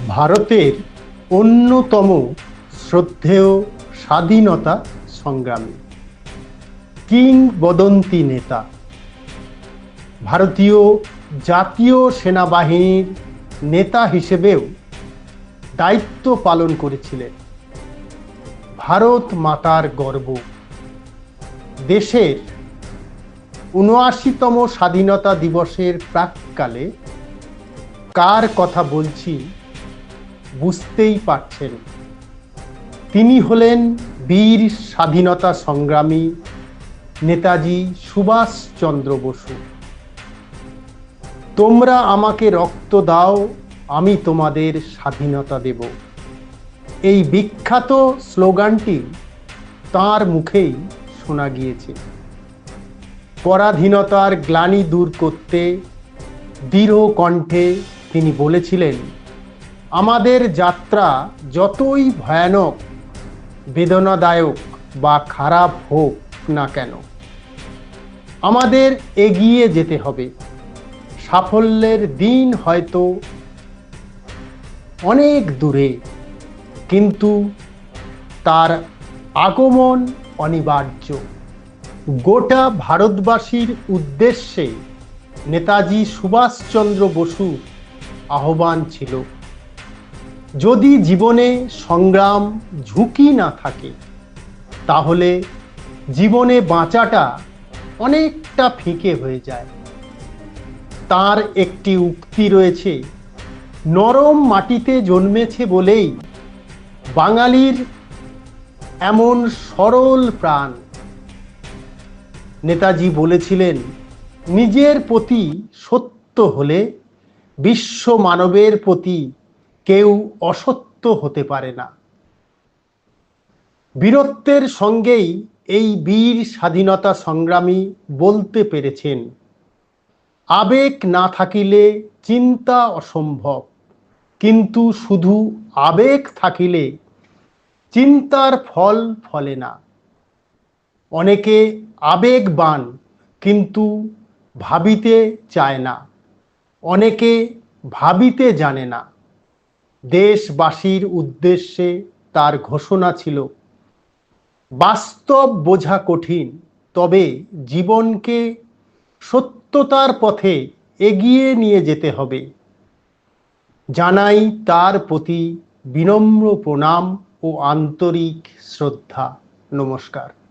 ভারতের অন্যতম শ্রদ্ধেয় স্বাধীনতা সংগ্রামী, কিংবদন্তি নেতা, ভারতীয় জাতীয় সেনাবাহিনীর নেতা হিসেবেও দায়িত্ব পালন করেছিলেন। ভারত মাতার গর্ব, দেশের উনআশিতম স্বাধীনতা দিবসের প্রাককালে কার কথা বলছি বুঝতেই পারছেন। তিনি হলেন বীর স্বাধীনতা সংগ্রামী নেতাজি সুভাষচন্দ্র বসু। তোমরা আমাকে রক্ত দাও, আমি তোমাদের স্বাধীনতা দেব। এই বিখ্যাত স্লোগানটি তার মুখেই শোনা গিয়েছে। পরাধীনতার গ্লানি দূর করতে দৃঢ় কণ্ঠে তিনি বলেছিলেন আমাদের যাত্রা যতই ভয়ানক, বেদনাদায়ক বা খারাপ হোক না কেন, আমাদের এগিয়ে যেতে হবে। সাফল্যের দিন হয়তো অনেক দূরে, কিন্তু তার আগমন অনিবার্য। গোটা ভারতবাসীর উদ্দেশ্যে নেতাজি সুভাষচন্দ্র বসু আহ্বান ছিল। যদি জীবনে সংগ্রাম ঝুঁকি না থাকে, তাহলে জীবনে বাঁচাটা অনেকটা ফিকে হয়ে যায়। তার একটি উক্তি রয়েছে, নরম মাটিতে জন্মেছে বলেই বাঙালির এমন সরল প্রাণ। নেতাজি বলেছিলেন, নিজের প্রতি সত্য হলে বিশ্ব মানবের প্রতি কেউ অসত্য হতে পারে না। বীরত্বের সঙ্গেই এই বীর স্বাধীনতা সংগ্রামী বলতে পেরেছেন, আবেগ না থাকিলে চিন্তা অসম্ভব, কিন্তু শুধু আবেগ থাকিলে চিন্তার ফল ফলে না। অনেকে আবেগবান, কিন্তু ভাবিতে চায় না, অনেকে ভাবিতে জানে না। দেশবাসীর উদ্দেশ্যে তার ঘোষণা ছিল, বাস্তব বোঝা কঠিন, তবে জীবনকে সত্যতার পথে এগিয়ে নিয়ে যেতে হবে। জানাই তার প্রতি বিনম্র প্রণাম ও আন্তরিক শ্রদ্ধা। নমস্কার।